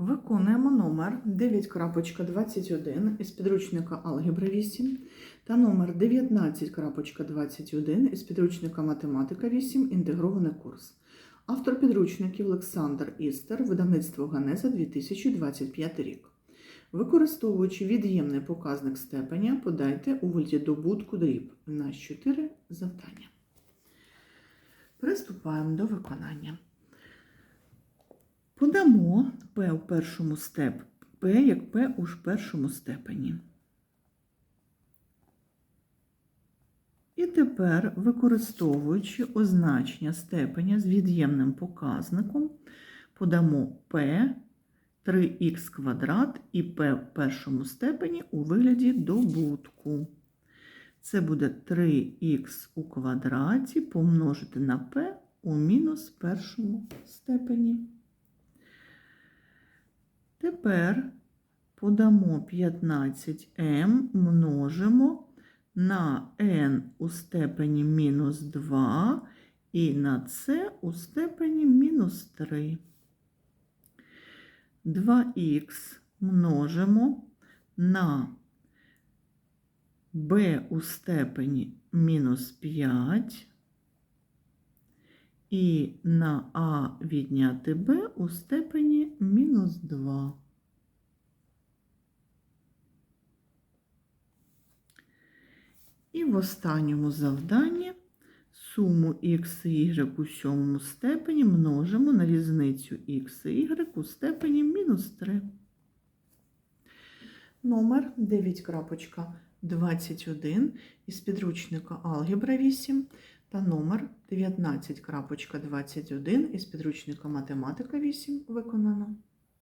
Виконуємо номер 9.21 із підручника Алгебра 8 та номер 19.21 із підручника Математика 8 інтегрований курс. Автор підручників Олександр Істер, видавництво Ганеза 2025 рік. Використовуючи від'ємний показник степеня, подайте у вигляді добутку дріб на 4 завдання. Приступаємо до виконання. Подамо P у першому степ, P як P у першому степені. І тепер, використовуючи означення степеня з від'ємним показником, подамо P 3х квадрат і P в першому степені у вигляді добутку. Це буде 3х у квадраті помножити на P у мінус першому степені. Тепер подамо 15m множимо на n у степені мінус 2 і на c у степені мінус 3. 2х множимо на b у степені мінус 5 і на а відняти b у степені мінус 2. І в останньому завданні суму х і у сьомому степені множимо на різницю х і y у степені мінус 3. Номер 9.21 із підручника Алгебра 8 та номер 19.21 із підручника Математика 8 виконано.